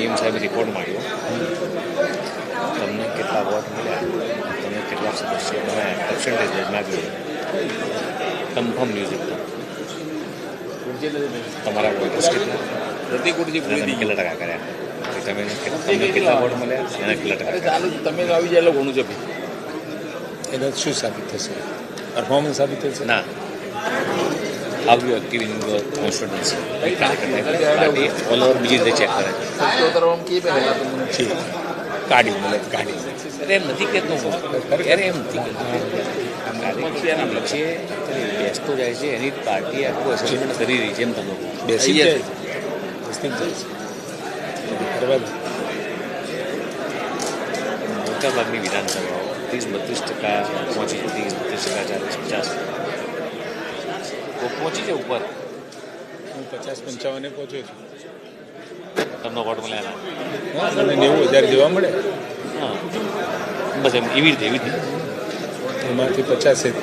એમ સાહેબ રિપોર્ટ માંગ્યો તમને કેટલા વોટ મળ્યા તમને કેટલા સદસ્યો તમે પર્સન્ટેજ માગ્યું કન્ફર્મ ન્યૂઝ એકદમ તમારા વોટર્સ કેટલા પ્રતિકૂળજી અને તમે કેટલા ટકા કર્યા કે તમે તમને કેટલા વોટ મળ્યા એના કેટલા ટકા કર્યા? ચાલુ તમે તો આવી જાય એટલે ઘણું છે ભાઈ એને શું સાબિત થશે પરફોર્મન્સ સાબિત થશે ના how you active in your constituency party all all બીજી રીતે ચેક કરે. છે સત્યોતર આમ કી પહેલા તમને ઠીક. કાઢી મતલબ કાઢી અરે એમ નથી કહેતો હું. અરે એમ નથી કહેતો બેસતો જાય છે એની પાર્ટી આખું એસેસમેન્ટ કરી રહી છે એમ તમે બેસી જાય. છે બેસી જાય. છે મોટાભાગની વિધાનસભાઓ ત્રીસ બત્રીસ ટકા પહોંચી જતી ત્રીસ બત્રીસ ટકા ચાલીસ પચાસ. પહોંચી છે ઉપર. હું પચાસ પંચાવને પહોંચ્યો છું. તમને વોટ મળે હા મને નેવું હજાર જેવા મળે. હા. બસ એમ એવી રીતે એવી રીતે. એમાંથી પચાસ પહોંચે.